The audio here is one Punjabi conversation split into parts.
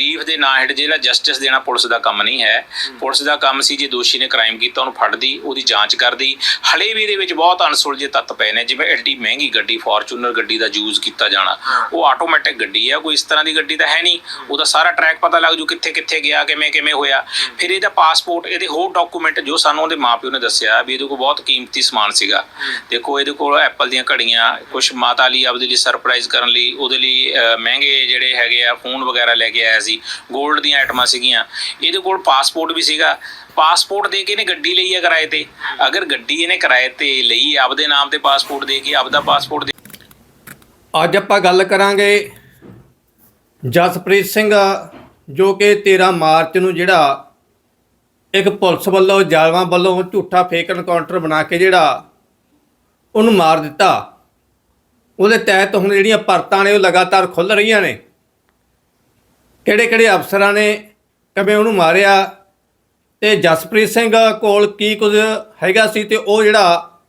ਰਿਲੀਫ ਦੇ ਨਾਂ ਹੇਠ ਜਿਹੜਾ ਜਸਟਿਸ ਦੇਣਾ ਪੁਲਿਸ ਦਾ ਕੰਮ ਨਹੀਂ ਹੈ। ਪੁਲਿਸ ਦਾ ਕੰਮ ਸੀ ਜੇ ਦੋਸ਼ੀ ਨੇ ਕ੍ਰਾਈਮ ਕੀਤਾ ਉਹਨੂੰ ਫੜਦੀ ਉਹਦੀ ਜਾਂਚ ਕਰਦੀ। ਹਲੇ ਵੀ ਇਹਦੇ ਵਿੱਚ ਬਹੁਤ ਅਣਸੁਲਝੇ ਤੱਤ ਪਏ ਨੇ ਜਿਵੇਂ ਐਡੀ ਮਹਿੰਗੀ ਗੱਡੀ ਫੋਰਚੂਨਰ ਗੱਡੀ ਦਾ ਯੂਜ਼ ਕੀਤਾ ਜਾਣਾ। ਉਹ ਆਟੋਮੈਟਿਕ ਗੱਡੀ ਹੈ ਕੋਈ ਇਸ ਤਰ੍ਹਾਂ ਦੀ ਗੱਡੀ ਤਾਂ ਹੈ ਨਹੀਂ। ਉਹਦਾ ਸਾਰਾ ਟਰੈਕ ਪਤਾ ਲੱਗ ਜੂ ਕਿੱਥੇ ਕਿੱਥੇ ਗਿਆ ਕਿਵੇਂ ਕਿਵੇਂ ਹੋਇਆ। ਫਿਰ ਇਹਦਾ ਪਾਸਪੋਰਟ ਇਹਦੇ ਹੋਰ ਡਾਕੂਮੈਂਟ ਜੋ ਸਾਨੂੰ ਉਹਦੇ ਮਾਪਿਓ ਨੇ ਦੱਸਿਆ ਵੀ ਇਹਦੇ ਕੋਲ ਬਹੁਤ ਕੀਮਤੀ ਸਮਾਨ ਸੀਗਾ। ਦੇਖੋ ਇਹਦੇ ਕੋਲ ਐਪਲ ਦੀਆਂ ਘੜੀਆਂ ਕੁਝ ਮਾਤਾ ਲਈ ਆਪਦੇ ਲਈ ਸਰਪ੍ਰਾਈਜ਼ ਕਰਨ ਲਈ ਉਹਦੇ ਲਈ ਮਹਿੰਗੇ ਜਿਹੜੇ ਹੈਗੇ ਆ ਫੋਨ ਵਗੈਰਾ ਲੈ ਕੇ ਆਇਆ ਸੀ। 골ਡ ਦੀਆਂ ਆਈਟਮਾਂ ਸੀਗੀਆਂ। ਇਹਦੇ ਕੋਲ ਪਾਸਪੋਰਟ ਵੀ ਸੀਗਾ। ਪਾਸਪੋਰਟ ਦੇ ਕੇ ਇਹਨੇ ਗੱਡੀ ਲਈ ਹੈ ਕਿਰਾਏ ਤੇ। ਅਗਰ ਗੱਡੀ ਇਹਨੇ ਕਿਰਾਏ ਤੇ ਲਈ ਆਪਦੇ ਨਾਮ ਤੇ ਪਾਸਪੋਰਟ ਦੇ ਕੇ, ਆਪਦਾ ਪਾਸਪੋਰਟ ਦੇ ਅੱਜ ਆਪਾਂ ਗੱਲ ਕਰਾਂਗੇ ਜਸਪ੍ਰੀਤ ਸਿੰਘ, ਜੋ ਕਿ 13 ਮਾਰਚ ਨੂੰ ਜਿਹੜਾ ਇੱਕ ਪੁਲਿਸ ਵੱਲੋਂ, ਜਾਲਵਾਂ ਵੱਲੋਂ ਝੂਠਾ ਫੇਕ ਐਨਕਾਊਂਟਰ ਬਣਾ ਕੇ ਜਿਹੜਾ ਉਹਨੂੰ ਮਾਰ ਦਿੱਤਾ। ਉਹਦੇ ਤਹਿਤ ਹੁਣ ਜਿਹੜੀਆਂ ਪਰਤਾਂ ਨੇ, ਉਹ ਲਗਾਤਾਰ ਖੁੱਲ ਰਹੀਆਂ ਨੇ। ਕਿਹੜੇ ਕਿਹੜੇ ਅਫਸਰਾਂ ਨੇ ਕਿਵੇਂ ਉਹਨੂੰ ਮਾਰਿਆ? ਤੇ ਜਸਪ੍ਰੀਤ ਸਿੰਘ ਕੋਲ ਕੀ ਕੁਝ ਹੈਗਾ ਸੀ ਤੇ ਉਹ ਜਿਹੜਾ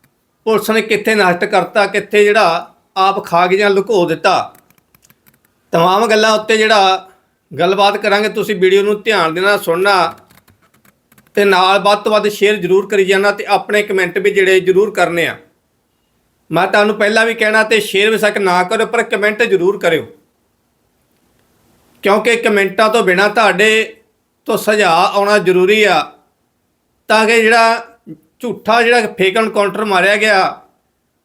ਪੁਲਿਸ ਨੇ ਕਿੱਥੇ ਨਸ਼ਟ ਕਰਤਾ, ਕਿੱਥੇ ਜਿਹੜਾ ਆਪ ਖਾ ਜਾਂ ਲੁਕੋ ਦਿੱਤਾ? ਤਮਾਮ ਗੱਲਾਂ ਉੱਤੇ ਜਿਹੜਾ ਗੱਲਬਾਤ ਕਰਾਂਗੇ, ਤੁਸੀਂ ਵੀਡੀਓ ਨੂੰ ਧਿਆਨ ਦੇਣਾ ਸੁਣਨਾ। ਤੇ ਨਾਲ ਵੱਧ ਤੋਂ ਵੱਧ ਸ਼ੇਅਰ ਜ਼ਰੂਰ ਕਰੀ ਜਾਣਾ ਤੇ ਆਪਣੇ ਕਮੈਂਟ ਵੀ ਜਿਹੜੇ ਜ਼ਰੂਰ ਕਰਨੇ ਆ। ਮੈਂ ਤੁਹਾਨੂੰ ਪਹਿਲਾਂ ਵੀ ਕਹਿਣਾ ਤੇ ਸ਼ੇਅਰ ਵਿਸਕ ਨਾ ਕਰੋ ਪਰ ਕਮੈਂਟ ਜ਼ਰੂਰ ਕਰਿਓ। ਕਿਉਂਕਿ ਕਮੈਂਟਾਂ ਤੋਂ ਬਿਨਾ ਤੁਹਾਡੇ ਤੋਂ ਸੁਝਾਅ ਆਉਣਾ ਜ਼ਰੂਰੀ ਆ। ਤਾਂ ਕਿ ਜਿਹੜਾ ਝੂਠਾ ਜਿਹੜਾ ਫੇਕ ਐਨਕਾਊਂਟਰ ਮਾਰਿਆ ਗਿਆ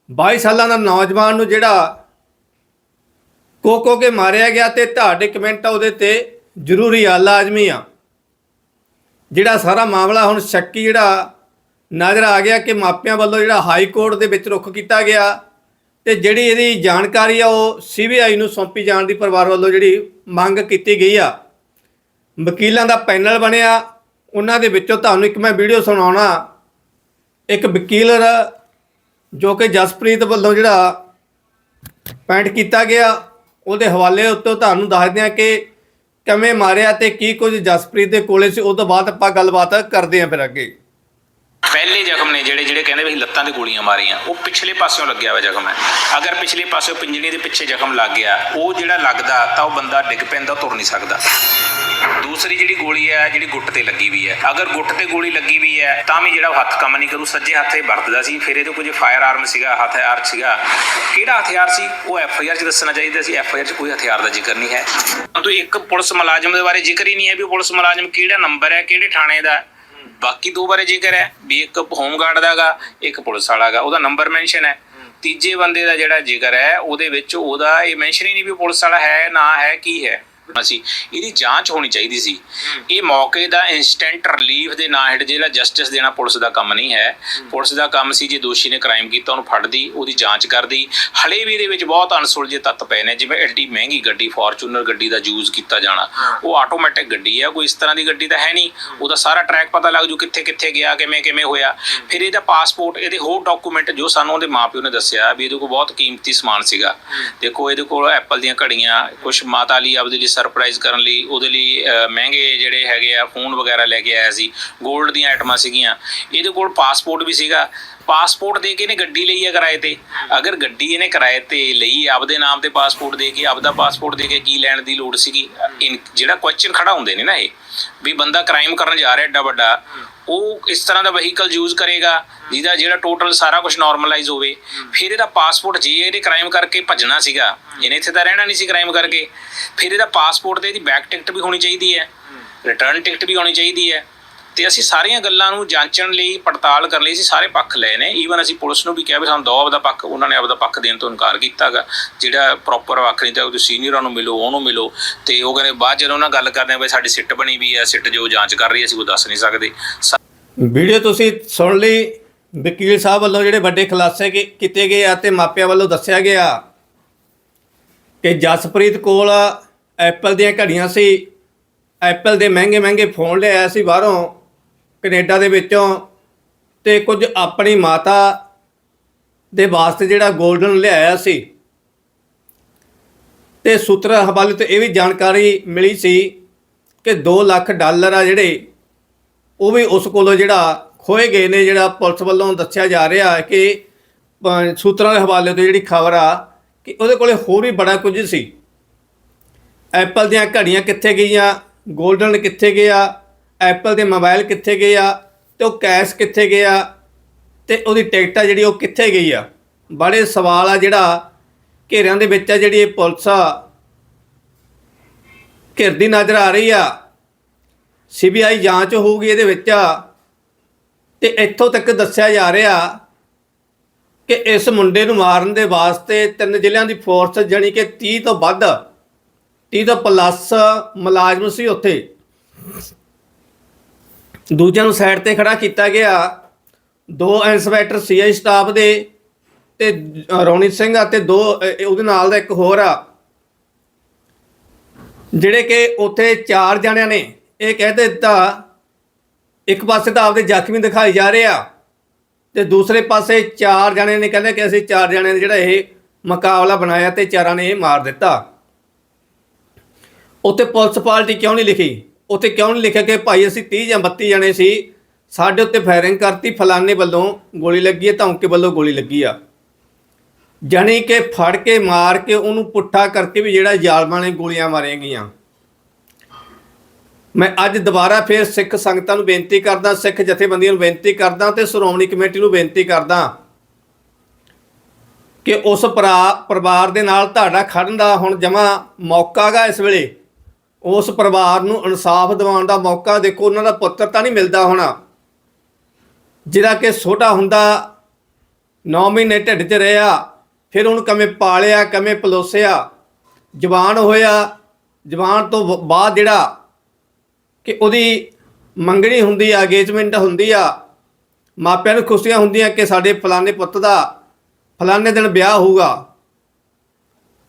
22 ਸਾਲਾਂ ਦਾ ਨੌਜਵਾਨ ਨੂੰ ਜਿਹੜਾ ਕੋ ਕੋ ਕੇ ਮਾਰਿਆ ਗਿਆ ਤੇ ਤੁਹਾਡੇ ਕਮੈਂਟ ਉਹਦੇ ਤੇ ਜ਼ਰੂਰੀ ਆ, ਲਾਜ਼ਮੀ ਆ। ਜਿਹੜਾ ਸਾਰਾ ਮਾਮਲਾ ਹੁਣ ਸ਼ੱਕੀ ਜਿਹੜਾ ਨਜ਼ਰ ਆ ਗਿਆ ਕਿ ਮਾਪਿਆਂ ਵੱਲੋਂ ਜਿਹੜਾ ਹਾਈ ਕੋਰਟ ਦੇ ਵਿੱਚ ਰੁਖ ਕੀਤਾ ਗਿਆ ਤੇ ਜਿਹੜੀ ਇਹਦੀ ਜਾਣਕਾਰੀ ਆ, ਉਹ ਸੀਬੀਆਈ ਨੂੰ ਸੌਂਪੀ ਜਾਣ ਦੀ ਪਰਿਵਾਰ ਵੱਲੋਂ ਜਿਹੜੀ ਮੰਗ ਕੀਤੀ ਗਈ ਆ, ਵਕੀਲਾਂ ਦਾ ਪੈਨਲ ਬਣਿਆ। ਉਹਨਾਂ ਦੇ ਵਿੱਚੋਂ ਤੁਹਾਨੂੰ ਇੱਕ ਮੈਂ ਵੀਡੀਓ ਸੁਣਾਉਣਾ। ਇੱਕ ਵਕੀਲ ਜੋ ਕਿ ਜਸਪ੍ਰੀਤ ਵੱਲੋਂ ਜਿਹੜਾ ਪੈਂਟ ਕੀਤਾ ਗਿਆ, ਉਹਦੇ ਹਵਾਲੇ ਉੱਤੇ ਤੁਹਾਨੂੰ ਦੱਸਦੇ ਹਾਂ ਕਿ ਕਿਵੇਂ ਮਾਰਿਆ ਤੇ ਕੀ ਕੁਝ ਜਸਪ੍ਰੀਤ ਦੇ ਕੋਲੇ ਸੀ। ਉਹ ਤੋਂ ਬਾਅਦ ਆਪਾਂ ਗੱਲਬਾਤ ਕਰਦੇ ਹਾਂ ਫਿਰ ਅੱਗੇ। ਪਹਿਲੇ ਜ਼ਖਮ ਨੇ ਜਿਹੜੇ ਜਿਹੜੇ ਕਹਿੰਦੇ ਵੀ ਅਸੀਂ ਲੱਤਾਂ ਤੇ ਗੋਲੀਆਂ ਮਾਰੀਆਂ, ਉਹ ਪਿਛਲੇ ਪਾਸਿਓਂ ਲੱਗਿਆ ਹੋਇਆ ਜ਼ਖਮ ਹੈ। ਅਗਰ ਪਿਛਲੇ ਪਾਸਿਓਂ ਪਿੰਜਣੀ ਦੇ ਪਿੱਛੇ ਜ਼ਖਮ ਲੱਗ ਗਿਆ, ਉਹ ਜਿਹੜਾ ਲੱਗਦਾ, ਤਾਂ ਉਹ ਬੰਦਾ ਡਿੱਗ ਪੈਂਦਾ ਤੁਰ ਨਹੀਂ ਸਕਦਾ। ਦੂਸਰੀ ਜਿਹੜੀ ਗੋਲੀ ਹੈ, ਜਿਹੜੀ ਗੁੱਟ ਤੇ ਲੱਗੀ ਵੀ ਹੈ। ਅਗਰ ਗੁੱਟ ਤੇ ਗੋਲੀ ਲੱਗੀ ਵੀ ਹੈ, ਤਾਂ ਵੀ ਜਿਹੜਾ ਉਹ ਹੱਥ ਕੰਮ ਨਹੀਂ ਕਰੂ, ਸੱਜੇ ਹੱਥੇ ਵਰਤਦਾ ਸੀ। ਫਿਰ ਇਹਦੇ ਕੁਝ ਫਾਇਰ ਆਰਮ ਸੀਗਾ ਹਥਿਆਰ ਸੀਗਾ, ਕਿਹੜਾ ਹਥਿਆਰ ਸੀ? ਉਹ ਐਫ ਆਈ ਆਰ 'ਚ ਦੱਸਣਾ ਚਾਹੀਦਾ ਸੀ। ਐਫ ਆਈ ਆਰ 'ਚ ਕੋਈ ਹਥਿਆਰ ਦਾ ਜ਼ਿਕਰ ਨਹੀਂ ਹੈ। ਤੋ ਇੱਕ ਪੁਲਿਸ ਮੁਲਾਜ਼ਮ ਦੇ ਬਾਰੇ ਜ਼ਿਕਰ ਹੀ ਨਹੀਂ ਹੈ ਵੀ ਪੁਲਿਸ ਮੁਲਾਜ਼ਮ ਕਿਹੜਾ ਨੰਬਰ ਹੈ, ਕਿਹੜੇ ਥਾਣੇ ਦਾ ਬਾਕੀ ਦੋ ਬਾਰੇ ਜ਼ਿਕਰ ਹੈ ਵੀ ਇੱਕ ਹੋਮਗਾਰਡ ਦਾਗਾ ਇੱਕ ਪੁਲਿਸ ਵਾਲਾ ਗਾ ਉਹਦਾ ਨੰਬਰ ਮੈਂਸ਼ਨ ਹੈ। ਤੀਜੇ ਬੰਦੇ ਦਾ ਜਿਹੜਾ ਜ਼ਿਕਰ ਹੈ ਉਹਦੇ ਵਿੱਚ ਉਹਦਾ ਇਹ ਮੈਂਸ਼ਨ ਹੀ ਨਹੀਂ ਵੀ ਪੁਲਿਸ ਵਾਲਾ ਹੈ ਨਾ ਹੈ ਕੀ ਹੈ। ਅਸੀਂ ਇਹਦੀ ਜਾਂਚ ਹੋਣੀ ਚਾਹੀਦੀ ਸੀ। ਇਹ ਮੌਕੇ ਦਾ ਇਨਸਟੈਂਟ ਰਿਲੀਫ ਦੇ ਨਾਂ ਹੇਠ ਜਿਹੜਾ ਜਸਟਿਸ ਦੇਣਾ ਪੁਲਿਸ ਦਾ ਕੰਮ ਨਹੀਂ ਹੈ। ਪੁਲਿਸ ਦਾ ਕੰਮ ਸੀ ਜੇ ਦੋਸ਼ੀ ਨੇ ਕ੍ਰਾਈਮ ਕੀਤਾ ਉਹਨੂੰ ਫੜਦੀ ਉਹਦੀ ਜਾਂਚ ਕਰਦੀ। ਹਲੇ ਵੀ ਇਹਦੇ ਵਿੱਚ ਬਹੁਤ ਅਣਸੁਲਝੇ ਤੱਤ ਪਏ ਨੇ ਜਿਵੇਂ ਐਡੀ ਮਹਿੰਗੀ ਗੱਡੀ ਫੋਰਚੂਨਰ ਗੱਡੀ ਦਾ ਯੂਜ਼ ਕੀਤਾ ਜਾਣਾ। ਉਹ ਆਟੋਮੈਟਿਕ ਗੱਡੀ ਹੈ ਕੋਈ ਇਸ ਤਰ੍ਹਾਂ ਦੀ ਗੱਡੀ ਤਾਂ ਹੈ ਨਹੀਂ। ਉਹਦਾ ਸਾਰਾ ਟਰੈਕ ਪਤਾ ਲੱਗ ਜੂ ਕਿੱਥੇ ਕਿੱਥੇ ਗਿਆ ਕਿਵੇਂ ਕਿਵੇਂ ਹੋਇਆ। ਫਿਰ ਇਹਦਾ ਪਾਸਪੋਰਟ ਇਹਦੇ ਹੋਰ ਡਾਕੂਮੈਂਟ ਜੋ ਸਾਨੂੰ ਉਹਦੇ ਮਾਪਿਓ ਨੇ ਦੱਸਿਆ ਵੀ ਇਹਦੇ ਕੋਲ ਬਹੁਤ ਕੀਮਤੀ ਸਮਾਨ ਸੀਗਾ। ਦੇਖੋ ਇਹਦੇ ਕੋਲ ਐਪਲ ਦੀਆਂ ਘੜੀਆਂ ਕੁਝ ਮਾਤਾ ਲਈ ਆਪਦੇ ਲਈ ਸਰਪ੍ਰਾਈਜ਼ ਕਰਨ ਲਈ, ਉਹਦੇ ਲਈ ਮਹਿੰਗੇ ਜਿਹੜੇ ਹੈਗੇ ਆ ਫੋਨ ਵਗੈਰਾ ਲੈ ਕੇ ਆਇਆ ਸੀ 골ਡ ਦੀਆਂ ਆਈਟਮਾਂ ਸੀਗੀਆਂ। ਇਹਦੇ ਕੋਲ ਪਾਸਪੋਰਟ ਵੀ ਸੀਗਾ। ਪਾਸਪੋਰਟ ਦੇ ਕੇ ਇਹਨੇ ਗੱਡੀ ਲਈ ਆ ਕਿਰਾਏ ਤੇ। ਅਗਰ ਗੱਡੀ ਇਹਨੇ ਕਿਰਾਏ ਤੇ ਲਈ, ਆਪਦੇ ਨਾਮ ਤੇ ਪਾਸਪੋਰਟ ਦੇ ਕੇ, ਆਪਦਾ ਪਾਸਪੋਰਟ ਦੇ ਕੇ ਕੀ ਲੈਣ ਦੀ ਲੋੜ ਸੀਗੀ? ਇਨ- ਜਿਹੜਾ ਕੁਐਸਚਨ ਖੜਾ ਹੁੰਦੇ ਨੇ ਨਾ ਇਹ। ਵੀ ਬੰਦਾ ਕ੍ਰਾਈਮ ਕਰਨ ਜਾ ਰਿਹਾ ਏਡਾ ਵੱਡਾ ਉਹ ਇਸ ਤਰ੍ਹਾਂ ਦਾ ਵਹੀਕਲ ਯੂਜ਼ ਕਰੇਗਾ ਜਿਹਦਾ ਜਿਹੜਾ ਟੋਟਲ ਸਾਰਾ ਕੁਝ ਨਾਰਮਲਾਈਜ਼ ਹੋਵੇ। ਫਿਰ ਇਹਦਾ ਪਾਸਪੋਰਟ ਜੇ ਇਹਨੇ ਕ੍ਰਾਈਮ ਕਰਕੇ ਭੱਜਣਾ ਸੀਗਾ ਇਹਨੇ ਇੱਥੇ ਤਾਂ ਰਹਿਣਾ ਨਹੀਂ ਸੀ ਕ੍ਰਾਈਮ ਕਰਕੇ। ਫਿਰ ਇਹਦਾ ਪਾਸਪੋਰਟ ਤੇ ਇਹਦੀ ਬੈਕ ਟਿਕਟ ਵੀ ਹੋਣੀ ਚਾਹੀਦੀ ਹੈ। ਰਿਟਰਨ ਟਿਕਟ ਵੀ ਹੋਣੀ ਚਾਹੀਦੀ ਹੈ। ਤੇ ਅਸੀਂ ਸਾਰੀਆਂ ਗੱਲਾਂ ਨੂੰ ਜਾਂਚਣ ਲਈ, ਪੜਤਾਲ ਕਰਨ ਲਈ ਅਸੀਂ ਸਾਰੇ ਪੱਖ ਲਏ ਨੇ। ਈਵਨ ਅਸੀਂ ਪੁਲਿਸ ਨੂੰ ਵੀ ਕਿਹਾ ਵੀ ਸਾਨੂੰ ਦੋ ਆਪਦਾ ਪੱਖ, ਉਹਨਾਂ ਨੇ ਆਪਦਾ ਪੱਖ ਦੇਣ ਤੋਂ ਇਨਕਾਰ ਕੀਤਾਗਾ। ਜਿਹੜਾ ਪ੍ਰੋਪਰ ਵੱਖ ਨਹੀਂ ਤਾਂ ਸੀਨੀਅਰਾਂ ਨੂੰ ਮਿਲੋ, ਉਹਨੂੰ ਮਿਲੋ। ਤੇ ਉਹ ਕਹਿੰਦੇ ਬਾਅਦ ਜਦੋਂ ਉਹਨਾਂ ਗੱਲ ਕਰਦੇ ਆ ਵੀ ਸਾਡੀ ਸਿੱਟ ਬਣੀ ਵੀ ਹੈ ਸਿੱਟ ਜੋ ਜਾਂਚ ਕਰ ਰਹੀ ਹੈ ਅਸੀਂ ਉਹ ਦੱਸ ਨਹੀਂ ਸਕਦੇ। ਵੀਡੀਓ ਤੁਸੀਂ ਸੁਣ ਲਈ। ਵਕੀਲ ਸਾਹਿਬ ਵੱਲੋਂ ਜਿਹੜੇ ਵੱਡੇ ਖੁਲਾਸੇ ਕੀਤੇ ਗਏ ਆ ਤੇ ਮਾਪਿਆਂ ਵੱਲੋਂ ਦੱਸਿਆ ਗਿਆ ਕਿ ਜਸਪ੍ਰੀਤ ਕੋਲ ਐਪਲ ਦੀਆਂ ਘੜੀਆਂ ਸੀ। ਐਪਲ ਦੇ ਮਹਿੰਗੇ ਮਹਿੰਗੇ ਫੋਨ ਲਿਆ ਸੀ ਬਾਹਰੋਂ। ਕੈਨੇਡਾ ਦੇ ਵਿੱਚੋਂ ਤੇ ਕੁਝ ਆਪਣੀ ਮਾਤਾ ਦੇ ਵਾਸਤੇ ਜਿਹੜਾ 골ਡਨ ਲਿਆਇਆ ਸੀ। ਤੇ ਸੂਤਰਾਂ ਹਵਾਲੇ ਤੋਂ ਇਹ ਵੀ ਜਾਣਕਾਰੀ ਮਿਲੀ ਸੀ ਕਿ 2 ਲੱਖ ਡਾਲਰ ਆ ਜਿਹੜੇ, ਉਹ ਵੀ ਉਸ ਕੋਲੋਂ ਜਿਹੜਾ ਖੋਏ ਗਏ ਨੇ, ਜਿਹੜਾ ਪੁਲਿਸ ਵੱਲੋਂ ਦੱਸਿਆ ਜਾ ਰਿਹਾ ਕਿ ਸੂਤਰਾਂ ਦੇ ਹਵਾਲੇ ਤੋਂ ਜਿਹੜੀ ਖਬਰ ਆ ਕਿ ਉਹਦੇ ਕੋਲੇ ਹੋਰ ਵੀ ਬੜਾ ਕੁਝ ਸੀ। ਐਪਲ ਦੀਆਂ ਘੜੀਆਂ ਕਿੱਥੇ ਗਈਆਂ 골ਡਨ ਕਿੱਥੇ ਗਿਆ ਐਪਲ ਦੇ ਮੋਬਾਈਲ ਕਿੱਥੇ ਗਏ ਆ ਤੇ ਉਹ ਕੈਸ਼ ਕਿੱਥੇ ਗਿਆ ਤੇ ਉਹਦੀ ਟਿਕਟ ਆ ਜਿਹੜੀ ਉਹ ਕਿੱਥੇ ਗਈ ਆ? ਬੜੇ ਸਵਾਲ ਆ ਜਿਹੜਾ ਘੇਰਿਆਂ ਦੇ ਵਿੱਚ ਆ ਜਿਹੜੀ ਇਹ ਪੁਲਿਸ ਆ, ਘਿਰਦੀ ਨਜ਼ਰ ਆ ਰਹੀ ਆ। ਸੀਬੀਆਈ ਜਾਂਚ ਹੋਊਗੀ ਇਹਦੇ ਵਿੱਚ ਤੇ ਇੱਥੋਂ ਤੱਕ ਦੱਸਿਆ ਜਾ ਰਿਹਾ ਕਿ ਇਸ ਮੁੰਡੇ ਨੂੰ ਮਾਰਨ ਦੇ ਵਾਸਤੇ ਤਿੰਨ ਜ਼ਿਲ੍ਹਿਆਂ ਦੀ ਫੋਰਸ ਜਾਣੀ ਕਿ 30 ਤੋਂ ਵੱਧ 30 ਤੋਂ ਪਲੱਸ ਮੁਲਾਜ਼ਮ ਸੀ ਉੱਥੇ। ਦੂਜਿਆਂ ਨੂੰ ਸਾਈਡ ਤੇ ਖੜਾ ਕੀਤਾ ਗਿਆ। ਦੋ ਇੰਸਪੈਕਟਰ ਸੀਆਈ ਸਟਾਫ ਦੇ ਤੇ ਰੌਣੀ ਸਿੰਘ ਅਤੇ ਦੋ ਉਹਦੇ ਨਾਲ ਦਾ ਇੱਕ ਹੋਰ ਆ। ਜਿਹੜੇ ਕਿ ਉੱਥੇ ਚਾਰ ਜਣਿਆਂ ਨੇ, ਇਹ ਕਹਿ ਦਿੱਤਾ, ਇੱਕ ਪਾਸੇ ਤਾਂ ਆਪਦੇ ਜ਼ਖਮੀ ਦਿਖਾਈ ਜਾ ਰਹੇ ਆ ਤੇ ਦੂਸਰੇ ਪਾਸੇ ਚਾਰ ਜਣੇ ਨੇ ਕਹਿੰਦੇ ਕਿ ਅਸੀਂ ਚਾਰ ਜਣਿਆਂ ਨੇ ਜਿਹੜਾ ਇਹ ਮੁਕਾਬਲਾ ਬਣਾਇਆ ਤੇ ਚਾਰਾਂ ਨੇ ਇਹ ਮਾਰ ਦਿੱਤਾ। ਉੱਥੇ ਪੁਲਿਸ ਪਾਰਟੀ ਕਿਉਂ ਨਹੀਂ ਲਿਖੀ? ਉੱਥੇ ਕਿਉਂ ਨਹੀਂ ਲਿਖਿਆ ਕਿ ਭਾਈ ਅਸੀਂ 30 ਜਾਂ 32 ਜਣੇ ਸੀ? ਸਾਡੇ ਉੱਤੇ ਫਾਇਰਿੰਗ ਕਰਤੀ, ਫਲਾਣੇ ਵੱਲੋਂ ਗੋਲੀ ਲੱਗੀ ਹੈ ਧੌਂਕੇ ਵੱਲੋਂ ਗੋਲੀ ਲੱਗੀ ਆ। ਜਾਣੀ ਕਿ ਫੜ ਕੇ, ਮਾਰ ਕੇ ਉਹਨੂੰ ਪੁੱਠਾ ਕਰਕੇ ਵੀ ਜਿਹੜਾ ਜ਼ਾਲਮਾਂ ਨੇ ਗੋਲੀਆਂ ਮਾਰੀਆਂ ਗਈਆਂ। ਮੈਂ ਅੱਜ ਦੁਬਾਰਾ ਫੇਰ ਸਿੱਖ ਸੰਗਤਾਂ ਨੂੰ ਬੇਨਤੀ ਕਰਦਾ, ਸਿੱਖ ਜਥੇਬੰਦੀਆਂ ਨੂੰ ਬੇਨਤੀ ਕਰਦਾ ਤੇ ਸ਼੍ਰੋਮਣੀ ਕਮੇਟੀ ਨੂੰ ਬੇਨਤੀ ਕਰਦਾ ਕਿ ਉਸ ਪਰਿਵਾਰ ਦੇ ਨਾਲ ਤੁਹਾਡਾ ਖੜਨ ਦਾ ਹੁਣ ਜਮਾ ਮੌਕਾ ਗਾ ਇਸ ਵੇਲੇ। ਉਸ ਪਰਿਵਾਰ ਨੂੰ ਇਨਸਾਫ ਦਿਵਾਉਣ ਦਾ ਮੌਕਾ ਦੇਖੋ, ਉਹਨਾਂ ਦਾ ਪੁੱਤਰ ਤਾਂ ਨਹੀਂ ਮਿਲਦਾ ਹੋਣਾ। ਜਿਹੜਾ ਕਿ ਛੋਟਾ ਹੁੰਦਾ 9 ਮਹੀਨੇ ਢਿੱਡ 'ਚ ਰਿਹਾ, ਫਿਰ ਉਹਨੂੰ ਕਵੇਂ ਪਾਲਿਆ, ਕਵੇਂ ਪਲੋਸਿਆ? ਜਵਾਨ ਹੋਇਆ, ਜਵਾਨ ਤੋਂ ਬ- ਬਾਅਦ ਜਿਹੜਾ ਕਿ ਉਹਦੀ ਮੰਗਣੀ ਹੁੰਦੀ ਆ ਅਗੇਜਮੈਂਟ ਹੁੰਦੀ ਆ, ਮਾਪਿਆਂ ਨੂੰ ਖੁਸ਼ੀਆਂ ਹੁੰਦੀਆਂ ਕਿ ਸਾਡੇ ਫਲਾਣੇ ਪੁੱਤ ਦਾ, ਫਲਾਣੇ ਦਿਨ ਵਿਆਹ ਹੋਊਗਾ।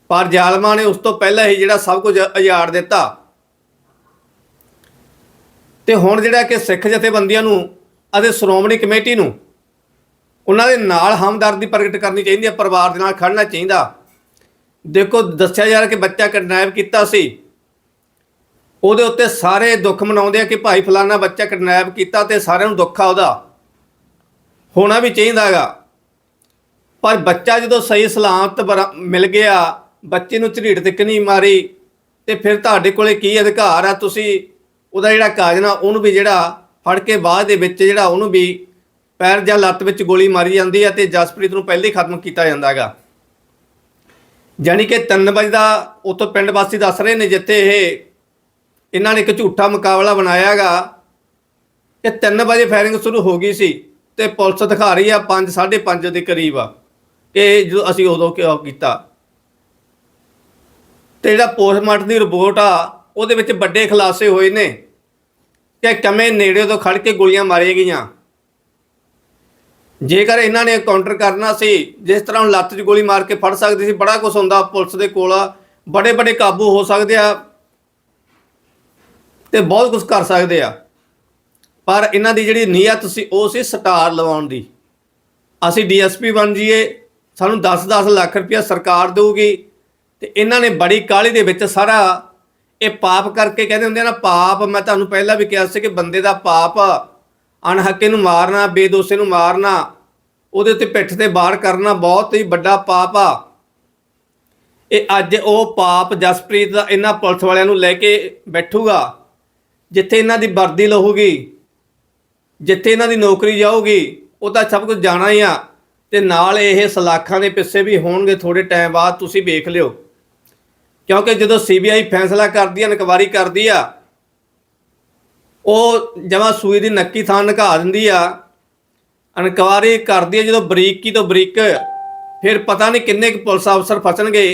ਪਰ ਜ਼ਾਲਮਾਂ ਨੇ ਉਸ ਤੋਂ ਪਹਿਲਾਂ ਹੀ ਜਿਹੜਾ ਸਭ ਕੁਝ ਉਜਾੜ ਦਿੱਤਾ। ਤੇ ਹੁਣ ਜਿਹੜਾ ਕਿ ਸਿੱਖ ਜਥੇਬੰਦੀਆਂ ਨੂੰ ਅਤੇ ਸ਼੍ਰੋਮਣੀ ਕਮੇਟੀ ਨੂੰ ਉਹਨਾਂ ਦੇ ਨਾਲ ਹਮਦਰਦੀ ਪ੍ਰਗਟ ਕਰਨੀ ਚਾਹੀਦੀ ਹੈ, ਪਰਿਵਾਰ ਦੇ ਨਾਲ ਖੜਨਾ ਚਾਹੀਦਾ। ਦੇਖੋ, ਦੱਸਿਆ ਜਾ ਰਿਹਾ ਕਿ ਬੱਚਾ ਕਿਡਨੈਪ ਕੀਤਾ ਸੀ। ਉਹਦੇ ਉੱਤੇ ਸਾਰੇ ਦੁੱਖ ਮਨਾਉਂਦੇ ਆ ਕਿ ਭਾਈ ਫਲਾਨਾ ਬੱਚਾ ਕਿਡਨੈਪ ਕੀਤਾ ਤੇ ਸਾਰਿਆਂ ਨੂੰ ਦੁੱਖ ਆ ਉਹਦਾ। ਹੋਣਾ ਵੀ ਚਾਹੀਦਾਗਾ ਪਰ ਬੱਚਾ ਜਦੋਂ ਸਹੀ ਸਲਾਮਤ ਬਰਾ- ਮਿਲ ਗਿਆ ਬੱਚੇ ਨੂੰ ਝਰੀਟ ਤੱਕ ਨਹੀਂ ਮਾਰੀ ਤੇ ਫਿਰ ਤੁਹਾਡੇ ਕੋਲੇ ਕੀ ਅਧਿਕਾਰ ਆ? ਤੁਸੀਂ ਉਹਦਾ ਜਿਹੜਾ ਕਾਜਨਾ ਉਹਨੂੰ ਵੀ ਜਿਹੜਾ ਫੜ ਕੇ ਬਾਅਦ ਦੇ ਵਿੱਚ ਜਿਹੜਾ ਉਹਨੂੰ ਵੀ ਪੈਰ ਜਾਂ ਲੱਤ ਵਿੱਚ ਗੋਲੀ ਮਾਰੀ ਜਾਂਦੀ ਹੈ ਤੇ ਜਸਪ੍ਰੀਤ ਨੂੰ ਪਹਿਲੇ ਹੀ ਖਤਮ ਕੀਤਾ ਜਾਂਦਾ ਜਾਂਦਾਗਾ ਜਾਣੀ ਕਿ 3 ਵਜੇ ਦਾ ਉਤੋਂ ਪਿੰਡ ਵਾਸੀ ਦੱਸ ਰਹੇ ਨੇ ਜਿੱਥੇ ਇਹ ਇਹਨਾਂ ਨੇ ਇੱਕ ਝੂਠਾ ਮੁਕਾਬਲਾ ਬਣਾਇਆਗਾ ਕਿ 3 ਵਜੇ ਫਾਇਰਿੰਗ ਸ਼ੁਰੂ ਹੋ ਗਈ ਸੀ ਤੇ ਪੁਲਿਸ ਦਿਖਾ ਰਹੀ ਆ 5 5:30 ਦੇ ਕਰੀਬ ਆ ਕਿ ਜਦੋਂ ਅਸੀਂ ਉਦੋਂ ਕਿਉਂ ਕੀਤਾ। ਤੇ ਜਿਹੜਾ ਪੋਸਟਮਾਰਟਮ ਦੀ ਰਿਪੋਰਟ ਆ, ਉਹਦੇ ਵਿੱਚ ਵੱਡੇ ਖੁਲਾਸੇ ਹੋਏ ਨੇ ਕਿ ਕਮੇ ਨੇੜੇ ਤੋਂ ਖੜ ਕੇ ਗੋਲੀਆਂ ਮਾਰੀਆਂ ਗਈਆਂ। ਜੇਕਰ ਇਹਨਾਂ ਨੇ ਕਾਊਂਟਰ ਕਰਨਾ ਸੀ, ਜਿਸ ਤਰ੍ਹਾਂ ਹੁਣ ਲੱਤ 'ਚ ਗੋਲੀ ਮਾਰ ਕੇ ਫੜ ਸਕਦੇ ਸੀ, ਬੜਾ ਕੁਝ ਹੁੰਦਾ ਪੁਲਿਸ ਦੇ ਕੋਲ ਬੜੇ ਬੜੇ ਕਾਬੂ ਹੋ ਸਕਦੇ ਆ ਤੇ ਬਹੁਤ ਕੁਝ ਕਰ ਸਕਦੇ ਆ। ਪਰ ਇਹਨਾਂ ਦੀ ਜਿਹੜੀ ਨੀਅਤ ਸੀ, ਉਹ ਸੀ ਸਟਾਰ ਲਵਾਉਣ ਦੀ। ਅਸੀਂ ਡੀਐਸਪੀ ਬਣ ਜਾਈਏ, ਸਾਨੂੰ 10-10 ਲੱਖ ਰੁਪਇਆ ਸਰਕਾਰ ਦੇਊਗੀ ਤੇ ਇਹਨਾਂ ਨੇ ਬੜੀ ਕਾਹਲੀ ਦੇ ਵਿੱਚ ਸਾਰਾ ਇਹ ਪਾਪ ਕਰਕੇ ਕਹਿੰਦੇ ਹੁੰਦੇ ਆ ਨਾ, ਪਾਪ, ਮੈਂ ਤੁਹਾਨੂੰ ਪਹਿਲਾਂ ਵੀ ਕਿਹਾ ਸੀ ਕਿ ਬੰਦੇ ਦਾ ਪਾਪ ਅਣਹੱਕੇ ਨੂੰ ਮਾਰਨਾ, ਬੇਦੋਸ਼ੇ ਨੂੰ ਮਾਰਨਾ, ਉਹਦੇ ਉੱਤੇ ਪਿੱਠ ਤੇ ਬਾਹਰ ਕਰਨਾ ਬਹੁਤ ਹੀ ਵੱਡਾ ਪਾਪ ਆ। ਇਹ ਅੱਜ ਉਹ ਪਾਪ ਜਸਪ੍ਰੀਤ ਦਾ ਇਹਨਾਂ ਪੁਲਿਸ ਵਾਲਿਆਂ ਨੂੰ ਲੈ ਕੇ ਬੈਠੂਗਾ, ਜਿੱਥੇ ਇਹਨਾਂ ਦੀ ਵਰਦੀ ਲਹੂਗੀ, ਜਿੱਥੇ ਇਹਨਾਂ ਦੀ ਨੌਕਰੀ ਜਾਊਗੀ, ਉਹ ਤਾਂ ਸਭ ਕੁਝ ਜਾਣਾ ਹੀ ਆ। ਤੇ ਨਾਲ ਇਹ ਸਲਾਖਾਂ ਦੇ ਪਿੱਛੇ ਵੀ ਹੋਣਗੇ ਥੋੜੇ ਟਾਈਮ ਬਾਅਦ, ਤੁਸੀਂ ਵੇਖ ਲਿਓ। ਕਿਉਂਕਿ ਜਦੋਂ ਸੀਬੀਆਈ ਫੈਸਲਾ ਕਰਦੀ ਆ, ਇਨਕੁਆਰੀ ਕਰਦੀ ਆ, ਉਹ ਜਮਾ ਸੂਈ ਦੀ ਨੱਕੀ ਥਾਂ ਨਕਾ ਦਿੰਦੀ ਆ, ਇਨਕੁਆਰੀ ਕਰਦੀ ਆ, ਜਦੋਂ ਬਰੀਕੀ ਤੋਂ ਬਰੀਕ, ਫਿਰ ਪਤਾ ਨਹੀਂ ਕਿੰਨੇ ਕੁ ਪੁਲਿਸ ਅਫਸਰ ਫਸਣਗੇ।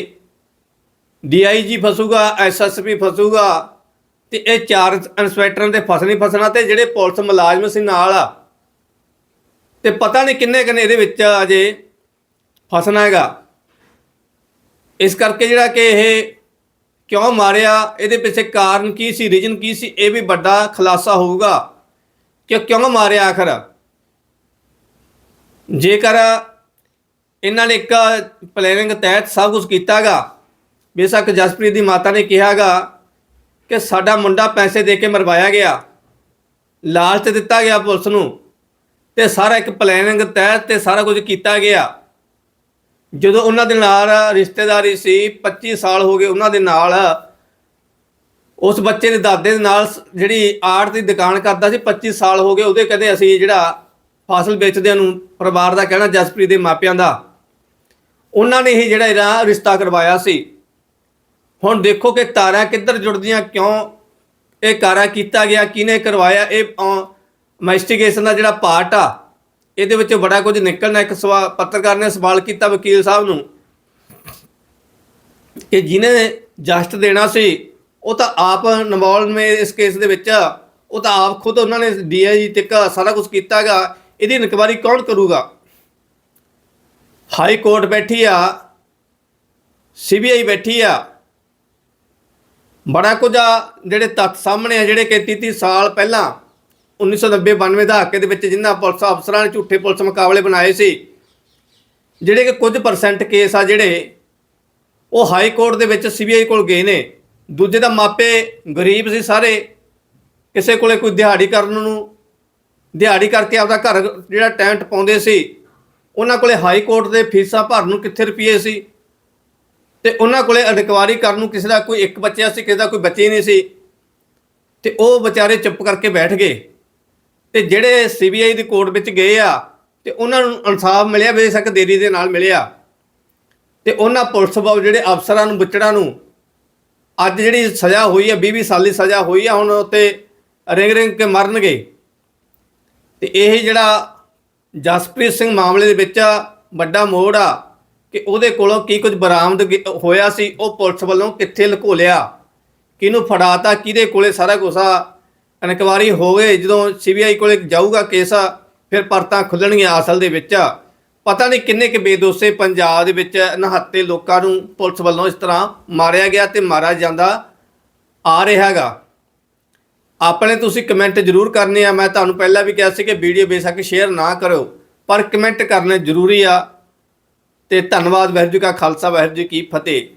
ਡੀਆਈਜੀ ਫਸੂਗਾ, ਐਸਐਸਪੀ ਫਸੂਗਾ, ਤੇ ਇਹ ਚਾਰ ਇੰਸਪੈਕਟਰਾਂ ਦੇ ਨਹੀਂ ਫਸਣਾ ਤੇ ਜਿਹੜੇ ਪੁਲਿਸ ਮੁਲਾਜ਼ਮ ਸੀ ਨਾਲ ਆ। ਤੇ ਪਤਾ ਨਹੀਂ ਕਿੰਨੇ ਕਿੰਨੇ ਇਹਦੇ ਵਿੱਚ ਅਜੇ ਫਸਣਾ ਹੈਗਾ। ਇਸ ਕਰਕੇ ਜਿਹੜਾ ਕਿ ਇਹ ਕਿਉਂ ਮਾਰਿਆ? ਇਹਦੇ ਪਿੱਛੇ ਕਾਰਨ ਕੀ ਸੀ? ਰੀਜਨ ਕੀ ਸੀ? ਇਹ ਵੀ ਵੱਡਾ ਖੁਲਾਸਾ ਹੋਊਗਾ ਕਿ ਕਿਉਂ ਮਾਰਿਆ ਆਖਰ? ਜੇਕਰ ਇਹਨਾਂ ਨੇ ਇੱਕ ਪਲੈਨਿੰਗ ਤਹਿਤ ਸਭ ਕੁਝ ਕੀਤਾਗਾ, ਬੇਸ਼ੱਕ ਜਸਪ੍ਰੀਤ ਦੀ ਮਾਤਾ ਨੇ ਕਿਹਾਗਾ ਕਿ ਸਾਡਾ ਮੁੰਡਾ ਪੈਸੇ ਦੇ ਕੇ ਮਰਵਾਇਆ ਗਿਆ, ਲਾਲਚ ਦਿੱਤਾ ਗਿਆ ਪੁਲਿਸ ਨੂੰ ਤੇ ਸਾਰਾ ਇੱਕ ਪਲੈਨਿੰਗ ਤਹਿਤ ਤੇ ਸਾਰਾ ਕੁਝ ਕੀਤਾ ਗਿਆ। ਜਦੋਂ ਉਹਨਾਂ ਦੇ ਨਾਲ ਰਿਸ਼ਤੇਦਾਰੀ ਸੀ 25 ਸਾਲ ਹੋ ਗਏ ਉਹਨਾਂ ਦੇ ਨਾਲ। ਉਸ ਬੱਚੇ ਦੇ ਦਾਦੇ ਦੇ ਨਾਲ ਜਿਹੜੀ ਆਰਟ ਦੀ ਦੁਕਾਨ ਕਰਦਾ ਸੀ 25 ਸਾਲ ਹੋ ਗਏ, ਉਹਦੇ ਕਹਿੰਦੇ ਅਸੀਂ ਜਿਹੜਾ ਫਸਲ ਵੇਚਦਿਆਂ ਨੂੰ ਪਰਿਵਾਰ ਦਾ ਕਹਿਣਾ, ਜਸਪ੍ਰੀਤ ਦੇ ਮਾਪਿਆਂ ਦਾ। ਉਹਨਾਂ ਨੇ ਹੀ ਜਿਹੜਾ ਇਹਦਾ ਰਿਸ਼ਤਾ ਕਰਵਾਇਆ ਸੀ। ਹੁਣ ਦੇਖੋ ਕਿ ਤਾਰਾਂ ਕਿੱਧਰ ਜੁੜਦੀਆਂ, ਕਿਉਂ ਇਹ ਕਾਰਾ ਕੀਤਾ ਗਿਆ, ਕਿਹਨੇ ਕਰਵਾਇਆ, ਇਹ ਇਨਵੈਸਟੀਗੇਸ਼ਨ ਦਾ ਜਿਹੜਾ ਪਾਰਟ ਆ ਇਹਦੇ ਵਿੱਚ ਬੜਾ ਕੁਝ ਨਿਕਲਣਾ, ਇੱਕ ਸਵਾਲ ਪੱਤਰਕਾਰ ਨੇ ਸਵਾਲ ਕੀਤਾ ਵਕੀਲ ਸਾਹਿਬ ਨੂੰ ਕਿ ਜਿਹਨੇ ਜਸਟ ਦੇਣਾ ਸੀ, ਉਹ ਤਾਂ ਆਪ ਇਨਵੋਲਵ ਇਸ ਕੇਸ ਦੇ ਵਿੱਚ ਉਹ ਤਾਂ ਆਪ ਖੁਦ ਉਹਨਾਂ ਨੇ ਡੀਆਈਜੀ ਤੱਕ ਸਾਰਾ ਕੁਝ ਕੀਤਾਗਾ, ਇਹਦੀ ਇਨਕੁਆਇਰੀ ਕੌਣ ਕਰੂਗਾ? ਹਾਈ ਕੋਰਟ ਬੈਠੀ ਆ, ਸੀਬੀਆਈ ਬੈਠੀ ਆ, ਬੜਾ ਕੁਝ ਆ ਜਿਹੜੇ ਤੱਥ ਸਾਹਮਣੇ ਆ ਜਿਹੜੇ ਕਿ 30 30 ਸਾਲ ਪਹਿਲਾਂ 1990 92 ਦਹਾਕੇ ਦੇ ਵਿੱਚ ਜਿਨ੍ਹਾਂ ਪੁਲਿਸ ਅਫਸਰਾਂ ਨੇ ਝੂਠੇ ਪੁਲਿਸ ਮੁਕਾਬਲੇ ਬਣਾਏ ਸੀ, ਜਿਹੜੇ ਕਿ ਕੁਝ ਪਰਸੈਂਟ ਕੇਸ ਆ ਜਿਹੜੇ, ਉਹ ਹਾਈ ਕੋਰਟ ਦੇ ਵਿੱਚ ਸੀਬੀਆਈ ਕੋਲ ਗਏ ਨੇ। ਦੂਜੇ ਦਾ ਮਾਪੇ ਗਰੀਬ ਸੀ ਸਾਰੇ, ਕਿਸੇ ਕੋਲੇ ਕੋਈ ਦਿਹਾੜੀ ਕਰਨ ਨੂੰ, ਦਿਹਾੜੀ ਕਰਕੇ ਆਪਦਾ ਘਰ ਜਿਹੜਾ ਟੈਂਟ ਪਾਉਂਦੇ ਸੀ, ਉਹਨਾਂ ਕੋਲੇ ਹਾਈ ਕੋਰਟ ਦੇ ਫੀਸਾਂ ਭਰਨ ਨੂੰ ਕਿੱਥੇ ਰੁਪਏ ਸੀ? ਤੇ ਉਹਨਾਂ ਕੋਲੇ ਇਨਕੁਆਰੀ ਕਰਨ ਨੂੰ ਕਿਸੇ ਦਾ ਕੋਈ ਇੱਕ ਬੱਚਾ ਸੀ, ਕਿਸੇ ਦਾ ਕੋਈ ਬੱਚੇ ਨਹੀਂ ਸੀ। ਤੇ ਉਹ ਵਿਚਾਰੇ ਚੁੱਪ ਕਰਕੇ ਬੈਠ ਗਏ। ਤੇ ਜਿਹੜੇ ਸੀਬੀਆਈ ਦੀ ਕੋਰਟ ਵਿੱਚ ਗਏ ਆ, ਤੇ ਉਹਨਾਂ ਨੂੰ ਇਨਸਾਫ ਮਿਲਿਆ ਬੇਸ਼ੱਕ ਦੇਰੀ ਦੇ ਨਾਲ ਮਿਲਿਆ। ਤੇ ਉਹਨਾਂ ਪੁਲਿਸ ਬਾਬ ਜਿਹੜੇ ਅਫਸਰਾਂ ਨੂੰ, ਬੁੱਚੜਾਂ ਨੂੰ ਅੱਜ ਜਿਹੜੀ ਸਜ਼ਾ ਹੋਈ ਹੈ 20 20 ਸਾਲ ਦੀ ਸਜ਼ਾ ਹੋਈ ਹੈ ਹੁਣ ਉੱਤੇ ਰਿੰਗ ਰਿੰਗ ਕੇ ਮਰਨਗੇ। ਤੇ ਇਹ ਜਿਹੜਾ ਜਸਪ੍ਰੀਤ ਸਿੰਘ ਮਾਮਲੇ ਦੇ ਵਿੱਚ ਵੱਡਾ ਮੋੜ ਆ, ਕਿ ਉਹਦੇ ਕੋਲੋਂ ਕੀ ਕੁਝ ਬਰਾਮਦ ਹੋਇਆ ਸੀ, ਉਹ ਪੁਲਿਸ ਵੱਲੋਂ ਕਿੱਥੇ ਲੁਕੋ ਲਿਆ ਕਿਹਨੂੰ ਫੜਾਤਾ, ਕਿਹਦੇ ਕੋਲੇ ਸਾਰਾ ਕੁਝ ਆ ਇਨਕੁਆਰੀ ਹੋਵੇ, ਜਦੋਂ ਸੀਬੀਆਈ ਕੋਲੇ ਜਾਊਗਾ ਕੇਸ, ਫਿਰ ਪਰਤਾਂ ਖੁੱਲਣਗੀਆਂ ਅਸਲ ਦੇ ਵਿੱਚ। ਪਤਾ ਨਹੀਂ ਕਿੰਨੇ ਕੁ ਬੇਦੋਸੇ ਪੰਜਾਬ ਦੇ ਵਿੱਚ ਨਹੱਤੇ ਲੋਕਾਂ ਨੂੰ ਪੁਲਿਸ ਵੱਲੋਂ ਇਸ ਤਰ੍ਹਾਂ ਮਾਰਿਆ ਗਿਆ ਤੇ ਮਾਰਿਆ ਜਾਂਦਾ ਆ ਰਿਹਾ ਹੈਗਾ। ਆਪਣੇ ਤੁਸੀਂ ਕਮੈਂਟ ਜ਼ਰੂਰ ਕਰਨੇ ਆ। ਮੈਂ ਤੁਹਾਨੂੰ ਪਹਿਲਾਂ ਵੀ ਕਿਹਾ ਸੀ ਕਿ ਵੀਡੀਓ ਬੇਸ਼ੱਕ ਸ਼ੇਅਰ ਨਾ ਕਰੋ ਪਰ ਕਮੈਂਟ ਕਰਨੇ ਜ਼ਰੂਰੀ ਆ। ਤੇ ਧੰਨਵਾਦ, ਵਾਹਿਗੁਰੂ ਜੀ ਕਾ ਖਾਲਸਾ, ਵਾਹਿਗੁਰੂ ਜੀ ਕੀ ਫਤਿਹ।